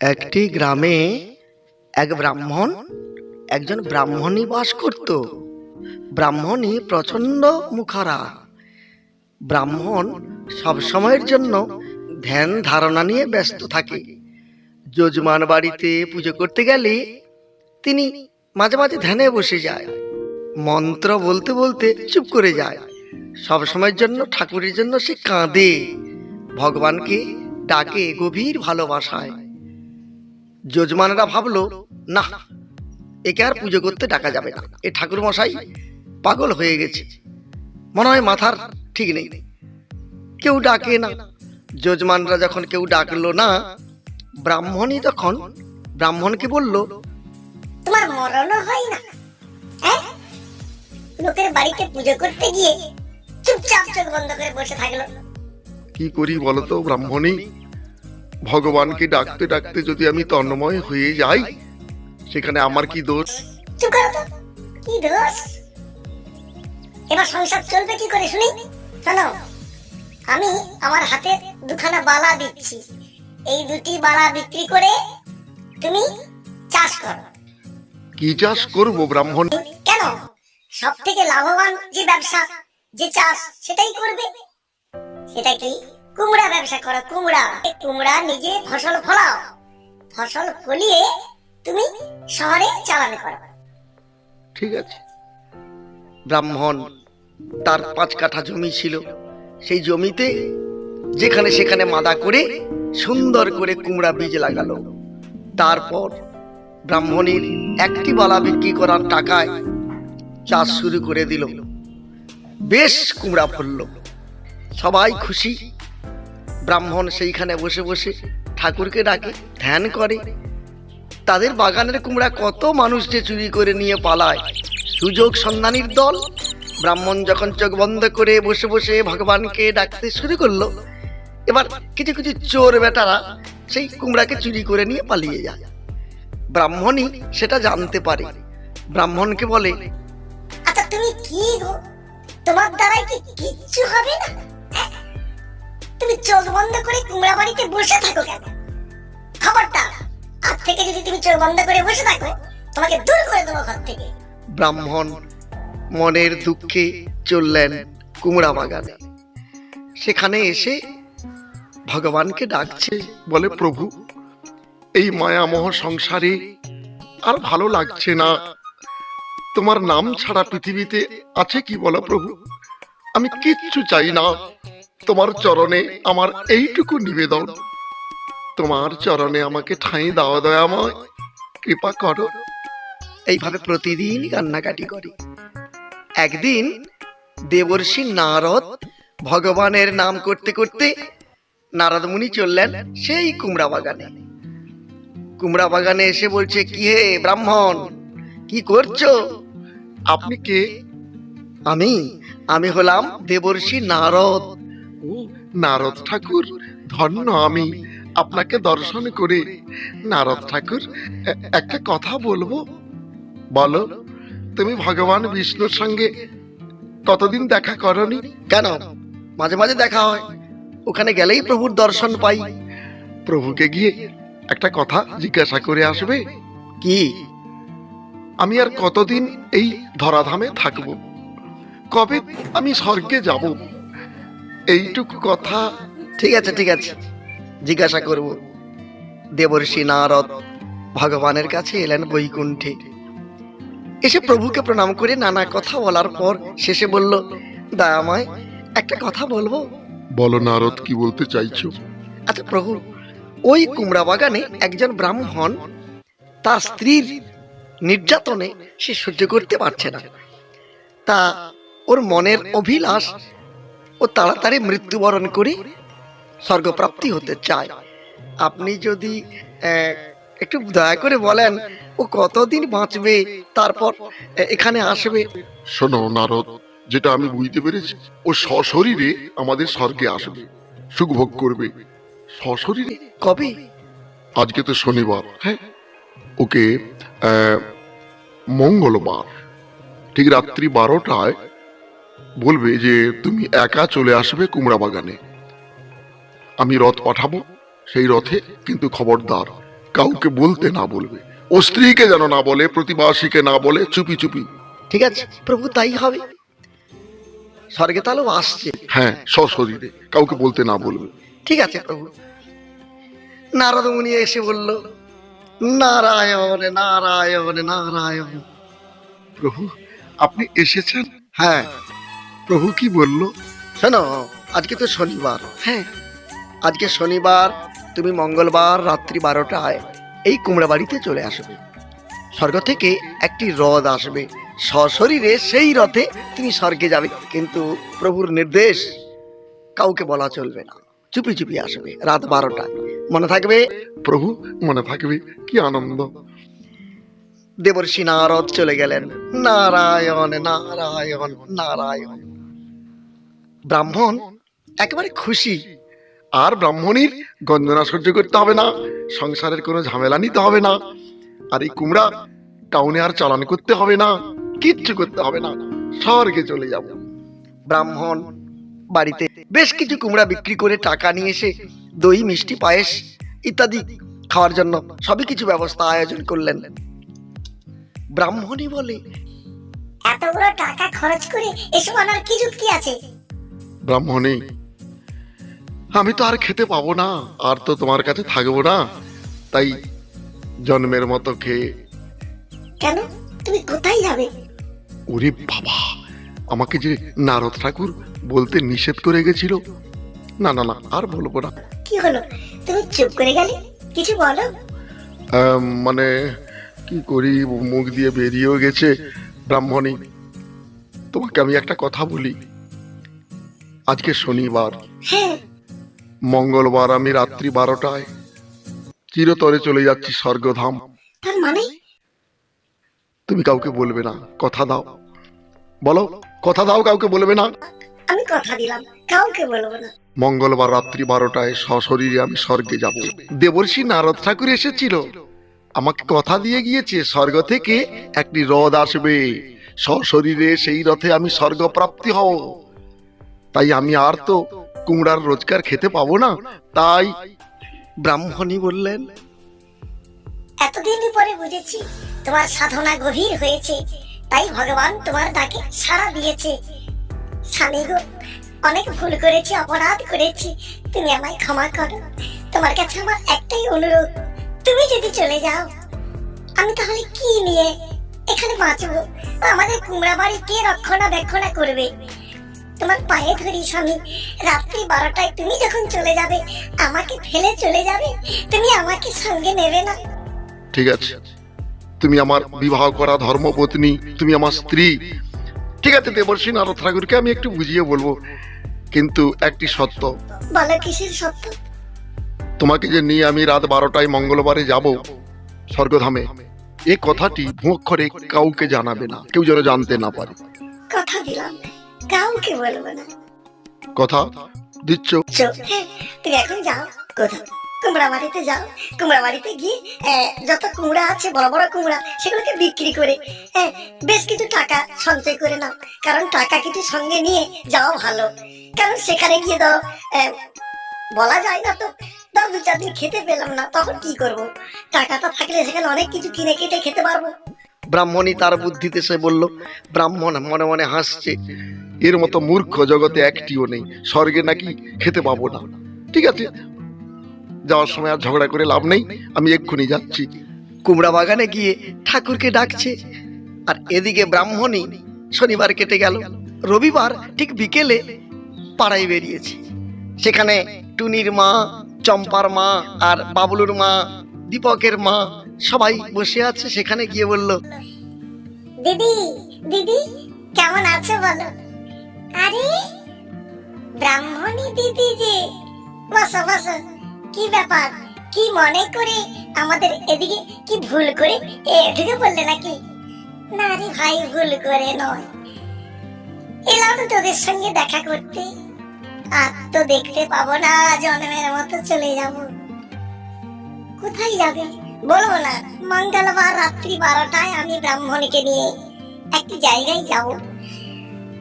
একটি গ্রামে এক ব্রাহ্মণ একজন ব্রাহ্মণী বাস করত। ব্রাহ্মণী প্রচণ্ড মুখারা। ব্রাহ্মণ সব সময়ের জন্য ধ্যান ধারণা নিয়ে ব্যস্ত থাকে। যজমান বাড়িতে পুজো করতে গেলে তিনি মাঝে মাঝে ধ্যানে বসে যায়, মন্ত্র বলতে বলতে চুপ করে যায়। সব সময়ের জন্য ঠাকুরের জন্য সে কাঁদে, ভগবানকে ডাকে গভীর ভালোবাসায়। যজমানরা ভাবলো না একে আর পুজো করতে ডাকা যাবে না। এ ঠাকুর মশাই পাগল হয়ে গেছে। মনে হয় মাথার ঠিক নেই। কেউ ডাকে না। যজমানরা যখন কেউ ডাকলো না ব্রাহ্মণই তখন ব্রাহ্মণকে বলল? তোমার মরণও হয় না হ্যাঁ? লোকের বাড়িতে পুজো করতে গিয়ে চুপচাপ চোখ বন্ধ করে বসে থাকল। কি করি বলতো ব্রাহ্মণী ভগবানকে ডাকতে ডাকতে যদি আমি তন্ময় হয়ে যাই সেখানে আমার কি দোষ? কি দোষ? এবার সংসার চলবে কি করে শুনি? শোনো আমি আমার হাতে দুখানা বালা দিচ্ছি। এই দুটি বালা বিক্রি করে তুমি চাষ করো। কি চাষ করব ব্রাহ্মণ? কেন? সব থেকে লাভবান যে ব্যবসা যে চাষ সেটাই করবে। সেটা কি? কুমড়া ব্যবসা করো, কুমড়া। কুমড়া নিজে ফসল ফলাও। ফসল ফলিয়ে তুমি শহরে চালান করো। ঠিক আছে। ব্রাহ্মণ, তার পাঁচ কাঠা জমি ছিল। সেই জমিতে যেখানে সেখানে মাদা করে সুন্দর করে কুমড়া বীজ লাগালো। তারপর ব্রাহ্মণীর একটি বালা বিক্রি করার টাকায় চাষ শুরু করে দিল। বেশ কুমড়া ফলল। সবাই খুশি। ব্রাহ্মণ সেইখানে বসে বসে ঠাকুরকে ডাকে, ধ্যান করে। তাদের বাগানের কুমড়া কত মানুষ যে চুরি করে নিয়ে পালায়। সুযোগ সন্ধানীর দল। ব্রাহ্মণ যখন চোখ বন্ধ করে বসে বসে ভগবানকে ডাকতে শুরু করল, এবার কিছু কিছু চোর বেটারা সেই কুমড়াকে চুরি করে নিয়ে পালিয়ে যায়। ব্রাহ্মণই সেটা জানতে পারে। ব্রাহ্মণকে বলে আচ্ছা তুমি কি গো? তোমার দ্বারাই কি কিচ্ছু হবে না? তুমি চোখ বন্ধ করে কুমড়া বাড়িতে বসে থাকো কেন? খবরদার আজ থেকে যদি তুমি চোখ বন্ধ করে বসে থাকো, তোমাকে দূর করে দেবো ঘর থেকে। ব্রাহ্মণ মনের দুঃখে চললেন কুমড়া বাগানে। সেখানে এসে ভগবানকে ডাকছে বলে, প্রভু, এই মায়ামোহ সংসারে আর ভালো লাগছে না। তোমার নাম ছাড়া পৃথিবীতে আছে কি বলো প্রভু? আমি কিচ্ছু চাই না। তোমার চরণে আমার এইটুকু নিবেদন। তোমার চরণে আমাকে ঠাঁই দাও দয়াময়। কৃপা করো। এইভাবে প্রতিদিন কান্নাকাটি করে। একদিন দেবর্ষি নারদ ভগবানের নাম করতে করতে নারদ মুনি চললেন সেই কুমড়া বাগানে। কুমড়া বাগানে এসে বলছে কি হে ব্রাহ্মণ? কি করছ? আপনি কে? আমি আমি হলাম দেবর্ষি নারদ। নারদ ঠাকুর ধন্য আমি। আপনাকে দর্শন করে। নারদ ঠাকুর একটা কথা বলব? বলো তুমি ভগবান বিষ্ণুর সঙ্গে কতদিন দেখা করনি? কেন? মাঝে মাঝে দেখা হয়। ওখানে গেলেই প্রভুর দর্শন পাই। প্রভুকে গিয়ে একটা কথা জিজ্ঞাসা করে আসবে? কি? আমি আর কতদিন এই ধরাধামে থাকব? কবে আমি স্বর্গে যাব? এইটুকু কথা ঠিক আছে ঠিক আছে। জিজ্ঞাসা করব। দেবর্ষি নারদ ভগবানের কাছে এলেন বৈকুণ্ঠে। এসে প্রভুকে প্রণাম করে নানা কথা বলার পর শেষে বলল দয়াময় একটা কথা বলব? বলো নারদ কি বলতে চাইছো? আচ্ছা প্রভু ওই কুমড়া বাগানে একজন ব্রাহ্মণ তার স্ত্রীর নির্যাতনে সে সহ্য করতে পারছে না। তা ওর মনের অভিলাষ ও তাড়াতাড়ি মৃত্যুবরণ করে স্বর্গপ্রাপ্তি হতে চায়। আপনি যদি একটু দয়া করে বলেন ও কতদিন বাঁচবে তারপর এখানে আসবে? শোনো নারদ যেটা আমি বুঝতে পেরেছি ও সশরীরে আমাদের স্বর্গে আসবে সুখ ভোগ করবে। সশরীরে? কবে? আজকে তো শনিবার হ্যাঁ? ওকে মঙ্গলবার ঠিক রাত্রি বারোটায় বলবে যে তুমি একা চলে আসবে কুমড়া বাগানে। আমি রথ পাঠাবো সেই রথে কিন্তু খবরদার। কাউকে বলতে না বলবে। ও স্ত্রীকে যেন না বলে প্রতিবাসীকে না বলে চুপি চুপি। ঠিক আছে প্রভু তাই হবে। স্বর্গে তাহলে আসছে। হ্যাঁ সশরীরে কাউকে বলতে না বলবে। ঠিক আছে প্রভু। নারদ মুনি এসে বলল নারায়ণ নারায়ণ নারায়ণ। প্রভু আপনি এসেছেন? হ্যাঁ। প্রভু কি বলল? শোনো আজকে তো শনিবার। হ্যাঁ। আজকে শনিবার তুমি মঙ্গলবার রাত্রি বারোটায় এই কুমড়া বাড়িতে চলে আসবে। স্বর্গ থেকে একটি রথ আসবে। সশরীরে সেই রথে তুমি স্বর্গে যাবে। কিন্তু প্রভুর নির্দেশ কাউকে বলা চলবে না। চুপি চুপি আসবে রাত বারোটায়। মনে থাকবে প্রভু মনে থাকবে কি আনন্দ। দেবর্ষি নারদ চলে গেলেন। নারায়ণ নারায়ণ নারায়ণ। ব্রাহ্মণ একেবারে খুশি। আর ব্রাহ্মণীর গঞ্জনা সহ্য করতে হবে না, সংসারের কোনো ঝামেলা নিতে হবে না, আর এই কুমড়া টাউনে আর চালান করতে হবে না, কিচ্ছু করতে হবে না, স্বর্গে চলে যাব। ব্রাহ্মণ বাড়িতে বেশ কিছু কুমড়া বিক্রি করে টাকা নিয়ে এসে দই, মিষ্টি, পায়েস ইত্যাদি খাওয়ার জন্য সবই কিছু ব্যবস্থা আয়োজন করলেন। ব্রাহ্মণই বলে, এতগুলো টাকা খরচ করে এসব আনার কি যুক্তি আছে? ব্রাহ্মণী আমি তো আর খেতে পাবো না আর তো তোমার কাছে থাকব না। তাই জন্মের মতো খেয়ে। কেন? তুমি কোথায় যাবে? ওরে বাবা আমাকে যে নারদ ঠাকুর বলতে নিষেধ করে গেছিল না না না আর বলব না। কি হলো? তুমি চুপ করে গেলে? কিছু বলো। মানে কি করি মুখ দিয়ে বেরিয়েও গেছে ব্রাহ্মণী। তোমাকে আমি একটা কথা বলি। আজকে শনিবার। হ্যাঁ। মঙ্গলবার আমি রাত্রি বারোটায় চিরতরে চলে যাচ্ছি স্বর্গধাম। তার মানে? তুমি কাউকে বলবে না কথা দাও। বলো কথা দাও কাউকে বলবে না। আমি কথা দিলাম কাউকে বলব না। মঙ্গলবার রাত্রি বারোটায় সশরীরে আমি স্বর্গে যাব। দেবর্ষী নারদ ঠাকুর এসেছিল। আমাকে কথা দিয়ে গিয়েছে স্বর্গ থেকে একটি রথ আসবে। সশরীরে সেই রথে আমি স্বর্গ প্রাপ্তি হব। তাই আমি আর তো কুমড়ার রোজগার খেতে পাবো না। তাই ব্রাহ্মণই বললেন এতদিন পরে বুঝেছি তোমার সাধনা গভীর হয়েছে। তাই ভগবান তোমার ডাকে সাড়া দিয়েছে। স্বামী গো, অনেক ভুল করেছি, অপরাধ করেছি। তুমি আমায় ক্ষমা করো। তোমার কাছে আমার একটাই অনুরোধ, তুমি যদি চলে যাও, আমি তাহলে কি নিয়ে এখানে বাঁচবো? আমাদের কুমড়া বাড়ি কে রক্ষণাবেক্ষণা করবে? তোমার পায়ে ধরি স্বামী। রাত্রি বারোটায় তুমি যখন চলে যাবে আমাকে ফেলে চলে যাবে তুমি আমাকে সঙ্গে নেবে না। ঠিক আছে। তুমি আমার বিবাহ করা ধর্মপত্নী তুমি আমার স্ত্রী। ঠিক আছে দেবর্ষী নারদ ঠাকুরকে আমি একটু বুঝিয়ে বলব। কিন্তু একটি সত্য। বলো কিসের সত্য? তোমাকে যে নিয়ে আমি রাত বারোটায় মঙ্গলবারে যাব স্বর্গধামে এ কথাটি ভূক্ষরে কাউকে জানাবে না। কেউ যেন জানতে না পারে। কথা দিলাম। কাউকে বলব না। কথা দিচ্ছ? হ্যাঁ, এখন যাও কোথাও। কুমড়া বাড়িতে যাও কুমড়া বাড়িতে গিয়ে যত কুমড়া আছে বড় বড় কুমড়া সেগুলোকে বিক্রি করে হ্যাঁ, বেশ কিছু টাকা সঞ্চয় করে নাও। কারণ টাকা কিছু সঙ্গে নিয়ে যাওয়া ভালো। কারণ সেখানে গিয়ে ধরো বলা যায় না তো ধরো দু চার দিন খেতে পেলাম না তখন কি করব? টাকাটা থাকলে সেখানে অনেক কিছু কিনে কেটে খেতে পারব। ব্রাহ্মণই তার বুদ্ধিতে সে বলল ব্রাহ্মণ মনে মনে হাসছে। এর মতো মূর্খ জগতে একটিও নেই। স্বর্গে নাকি খেতে পাবো না। ঠিক আছে? যাওয়ার সময় আর ঝগড়া করে লাভ নেই। আমি এক্ষুনি যাচ্ছি। কুমড়া বাগানে গিয়ে ঠাকুরকে ডাকছে। আর এদিকে ব্রাহ্মণই শনিবার কেটে গেল। রবিবার ঠিক বিকেলে পাড়ায় বেরিয়েছে। সেখানে টুনির মা চম্পার মা আর বাবলুর মা দীপকের মা সবাই বসে আছে। সেখানে গিয়ে বলল দিদি দিদি কেমন আছো বলো? আরে, ব্রাহ্মণী দিদি যে, বসো বসো, কি ব্যাপার? কি মনে করে আমাদের এদিকে কি ভুল করে এ ঢুকে বললে নাকি? না রে ভাই, ভুল করে নয়। এলাম তোদের সঙ্গে দেখা করতে। আর তো দেখতে পাবো না, জন্মের মতো চলে যাব। কোথায় যাবে? বলব না, মঙ্গলবার রাত্রি বারোটায় আমি ব্রাহ্মণীকে নিয়ে একটি জায়গায় যাব।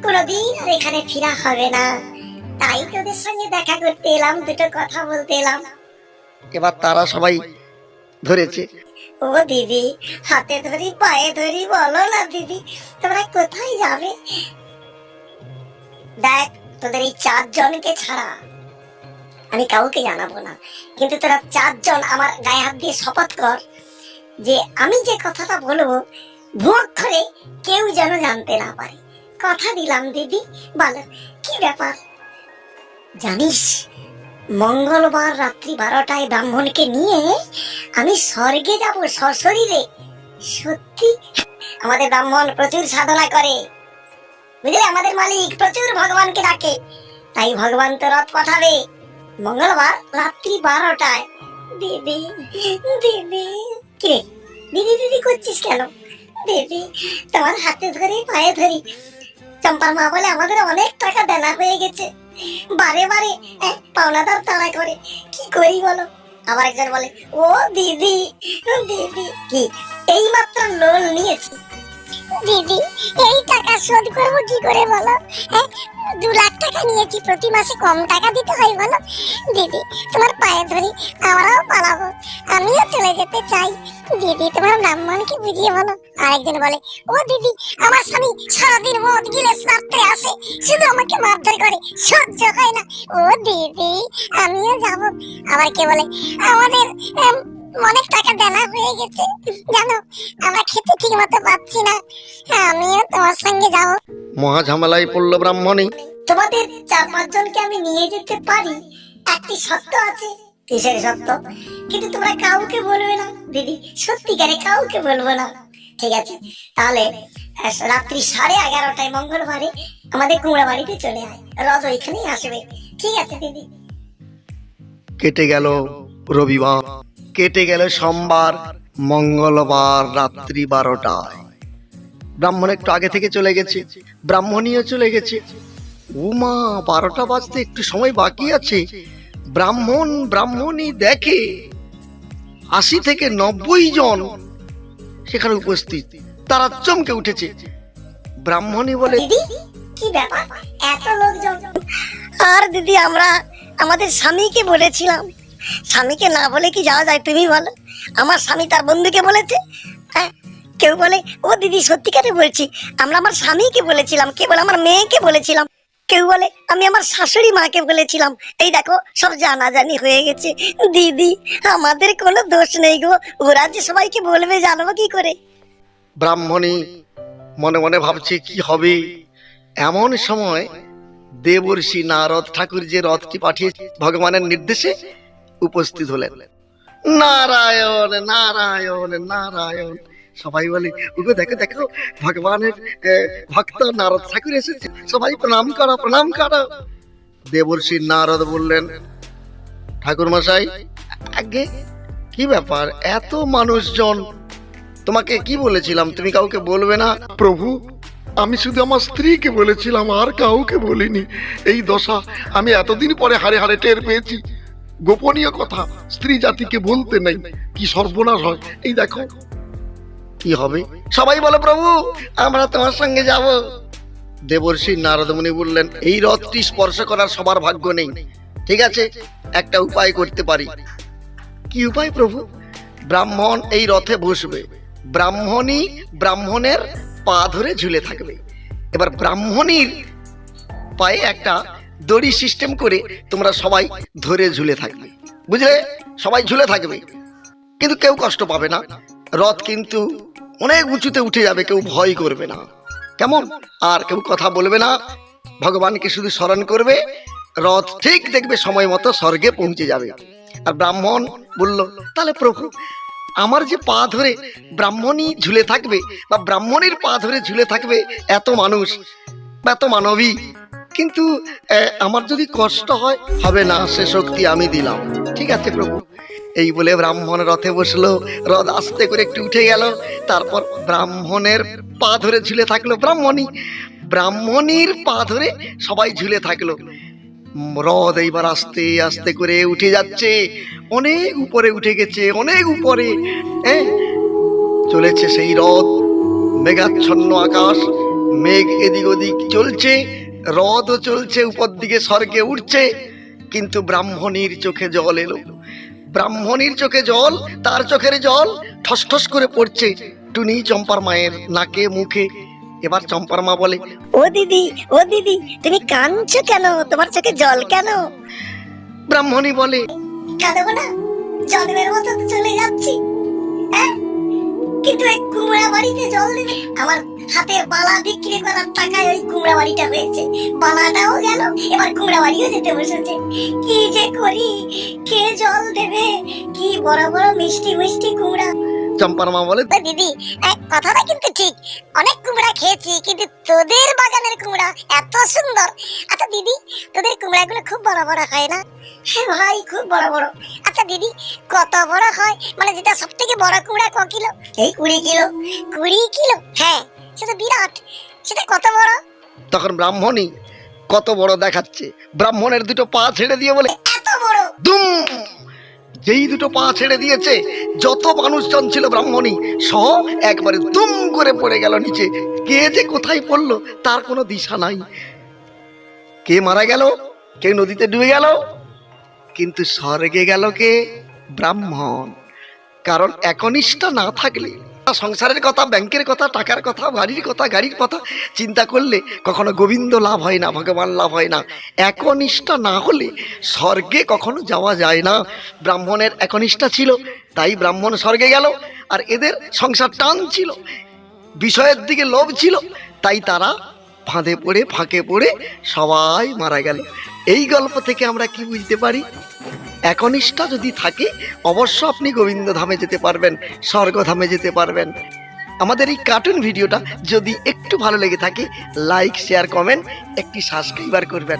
কোনোদিন আর এখানে ফিরা হবে না। তাই তোদের সঙ্গে দেখা করতে এলাম দুটো কথা বলতে এলাম। এবার তারা সবাই ধরেছে। ও দিদি হাতে ধরি পায়ে ধরি বলো না দিদি তোমরা কোথায় যাবে? দেখ তোদের এই চারজনকে ছাড়া আমি কাউকে জানাব না। কিন্তু তোরা চারজন আমার গায়ে হাত দিয়ে শপথ কর যে আমি যে কথাটা বলব ভুয়ক্ষরে কেউ যেন জানতে না পারে। কথা দিলাম, দিদি। বলো, কি ব্যাপার? জানিস, মঙ্গলবার রাত্রি বারোটায় ব্রাহ্মণকে নিয়ে আমি স্বর্গে যাব, সশরীরে। সত্যি? আমাদের ব্রাহ্মণ প্রচুর সাধনা করে। বুঝলে, আমাদের মালিক প্রচুর ভগবানকে ডাকে। তাই ভগবান তো রথ পাঠাবে। মঙ্গলবার রাত্রি বারোটায়। দিদি দিদি। কিরে? দিদি দিদি করছিস কেন? দিদি, তোমার হাতে ধরে, পায়ে ধরি চম্পার মা বলে আমাদের অনেক টাকা দেনা হয়ে গেছে। বারে বারে পাওনাদার তাড়া করে। কি করি বলো? আবার একজন বলে, ও দিদি দিদি, কি? এই মাত্র লোন নিয়েছি। দিদি, এই শোধ করব কি করে বলো? হ্যাঁ দু লাখ টাকা নিয়েছি, প্রতি মাসে কম টাকা দিতে হয় বলো? দিদি, তোমার পায়ে ধরি, আমরাও পালাবো। আমিও চলে যেতে চাই। দিদি, তোমার ব্রাহ্মণকে বুঝিয়ে বলো। আরেকজন বলে, ও দিদি, আমার স্বামী সারাদিন মদ গিলে রাত্রে আসে। শুধু আমাকে মারধর করে, সহ্য হয় না। ও দিদি, আমিও যাব। আবার কে বলে, আমাদের অনেক টাকা দেনা হয়ে গেছে। জানো আমরা খেতে ঠিক মতো পাচ্ছি না। আমিও তোমার সঙ্গে যাব। মহা ঝামেলায় পড়ল ব্রাহ্মণী। তোমাদের চার পাঁচ জনকে আমি নিয়ে যেতে পারি? একটি সত্য আছে। কিসের সত্য কিন্তু তোমরা কাউকে বলবে না। দিদি সত্যিকারে কাউকে বলব না। ঠিক আছে তাহলে রাত্রি সাড়ে এগারোটায় মঙ্গলবারে আমাদের কুমড়া বাড়িতে চলে আয়। রথ ওইখানেই আসবে। ঠিক আছে দিদি। কেটে গেল রবিবার। কেটে গেল সোমবার, মঙ্গলবার রাত্রি বারোটায়। ব্রাহ্মণ একটু আগে থেকে চলে গেছে। ব্রাহ্মণীও চলে গেছে। উমা, বারোটা বাজতে একটু সময় বাকি আছে। ব্রাহ্মণ, ব্রাহ্মণী দেখে আশি থেকে নব্বই জন সেখানে উপস্থিত। তারা চমকে উঠেছে। ব্রাহ্মণী বলে কি ব্যাপার? এত লোকজন। আর দিদি, আমরা আমাদের স্বামীকে বলেছিলাম স্বামীকে না বলে কি যাওয়া যায় তুমি বলো? আমার স্বামী তার বন্ধুকে বলেছে হ্যাঁ? কেউ বলে, ও দিদি, সত্যিকারে বলছি, আমরা আমার স্বামীকে বলেছিলাম কে বলে আমার মেয়েকে বলেছিলাম। কেউ বলে, আমি আমার শাশুড়ি মাকে বলেছিলাম। এই দেখো, সব জানাজানি হয়ে গেছে। দিদি, আমাদের কোনো দোষ নেই গো, ওরা যে সবাইকে বলবে, জানব কি করে? ব্রাহ্মণী, মনে মনে ভাবছে কি হবে? এমন সময় দেবর্ষি নারদ ঠাকুর যে রথটি পাঠিয়ে ভগবানের নির্দেশে উপস্থিত হলেন। নারায়ণ নারায়ণ নারায়ণ। সবাই বলে, ওগো, দেখো দেখো, ভগবানের ভক্ত নারদ ঠাকুর এসেছে। সবাই প্রণাম করো প্রণাম করো। দেবর্ষি নারদ বললেন, ঠাকুর মশাই, আগে কি ব্যাপার? এত মানুষজন, তোমাকে কি বলেছিলাম? তুমি কাউকে বলবে না? প্রভু, আমি শুধু আমার স্ত্রীকে বলেছিলাম, আর কাউকে বলিনি। এই দশা আমি এতদিন পরে হারে হারে টের পেয়েছি। গোপনীয় কথা, স্ত্রী জাতিকে বলতে নেই, কি সর্বনাশ হয়। এই দেখো। কি হবে? সবাই বলে, প্রভু, আমরা তোমার সঙ্গে যাব। দেবর্ষি নারদমুনি বললেন, এই রথটি স্পর্শ করার সবার ভাগ্য নেই। ঠিক আছে, একটা উপায় করতে পারি। কি উপায়, প্রভু? ব্রাহ্মণ এই রথে বসবে। ব্রাহ্মণী ব্রাহ্মণের পা ধরে ঝুলে থাকবে। এবার ব্রাহ্মণীর পায়ে একটা দড়ি সিস্টেম করে তোমরা সবাই ধরে ঝুলে থাকবে। বুঝলে? সবাই ঝুলে থাকবে। কিন্তু কেউ কষ্ট পাবে না। রথ কিন্তু অনেক উঁচুতে উঠে যাবে, কেউ ভয় করবে না। কেমন? আর কেউ কথা বলবে না। ভগবানকে শুধু স্মরণ করবে। রথ ঠিক দেখবে সময় মতো স্বর্গে পৌঁছে যাবে। আর ব্রাহ্মণ বলল, তাহলে প্রভু, আমার যে পা ধরে ব্রাহ্মণী ঝুলে থাকবে বা ব্রাহ্মণীর পা ধরে ঝুলে থাকবে এত মানুষ বা এত মানবী কিন্তু আমার যদি কষ্ট হয়, হবে না সে শক্তি আমি দিলাম। ঠিক আছে প্রভু। এই বলে ব্রাহ্মণ রথে বসল, রথ আস্তে করে একটু উঠে গেল, তারপর ব্রাহ্মণের পা ধরে ঝুলে থাকল ব্রাহ্মণী ব্রাহ্মণীর পা ধরে সবাই ঝুলে থাকল। রথ এইবার আস্তে আস্তে করে উঠে যাচ্ছে, অনেক উপরে উঠে গেছে, অনেক উপরে চলেছে সেই রথ। মেঘাচ্ছন্ন আকাশ, মেঘ এদিক ওদিক চলছে রথও চলছে উপর দিকে স্বর্গে উঠছে কিন্তু ব্রাহ্মণীর চোখে জল এলো। ব্রাহ্মণীর চোখে জল তার চোখের জল ঠস ঠস করে পড়ছে টুনি চম্পার মায়ের নাকে মুখে। এবার চম্পার মা বলে ও দিদি ও দিদি তুমি কাঁদছো কেন? তোমার চোখে জল কেন? ব্রাহ্মণী বলে কাঁদবো না জন্মের মতো চলে যাচ্ছি হ্যাঁ? কিন্তু এই কুমড়া বাড়িতে জল দেবে আমার হাতের বালা বিক্রি করার টাকায় ওই কুমড়া বাড়িটা হয়েছে। বালাটাও গেল এবার কুমড়া বাড়িও যেতে বসেছে। কি যে করি কে জল দেবে? কি বড় বড় মিষ্টি মিষ্টি কুমড়া? চম্পার মা বলে তো দিদি কথাটা কিন্তু ঠিক। অনেক কুমড়া খেয়েছি কিন্তু তোদের বাগানের কুমড়া এত সুন্দর। আচ্ছা দিদি তোদের কুমড়াগুলো খুব বড় বড় হয় না? হ্যাঁ ভাই খুব বড় বড়। আচ্ছা দিদি কত বড় হয়? মানে যেটা সব থেকে বড় কুমড়া ক কিলো? এই কুড়ি কিলো। কুড়ি কিলো? হ্যাঁ। সেটা বিরাট সেটা কত বড়? তখন ব্রাহ্মণী কত বড় দেখাচ্ছে। ব্রাহ্মণের দুটো পা ছেড়ে দিয়ে বলে এত বড়। দুম! যেই দুটো পা ছেড়ে দিয়েছে যত মানুষজন ছিল ব্রাহ্মণী সহ একবারে দুম করে পড়ে গেল নিচে। কে যে কোথায় পড়ল তার কোনো দিশা নাই। কে মারা গেল কে নদীতে ডুবে গেল কিন্তু স্বর্গে গেল কে ব্রাহ্মণ। কারণ একনিষ্ঠা না থাকলে সংসারের কথা, ব্যাংকের কথা, টাকার কথা, বাড়ির কথা, গাড়ির কথা, চিন্তা করলে কখনো গোবিন্দ লাভ হয় না, ভগবান লাভ হয় না। একনিষ্ঠা না হলে স্বর্গে কখনো যাওয়া যায় না। ব্রাহ্মণের একনিষ্ঠা ছিল, তাই ব্রাহ্মণ স্বর্গে গেল, আর এদের সংসার টান ছিল, বিষয়ের দিকে লোভ ছিল, তাই তারা ফাঁদে পড়ে, ফাঁকে পড়ে সবাই মারা গেল। এই গল্প থেকে আমরা কি বুঝতে পারি? একনিষ্ঠা যদি থাকে, অবশ্য আপনি গোবিন্দ ধামে যেতে পারবেন, স্বর্গধামে যেতে পারবেন। আমাদের এই কার্টুন ভিডিওটা যদি একটু ভালো লেগে থাকে লাইক শেয়ার কমেন্ট একটি সাবস্ক্রাইবার করবেন।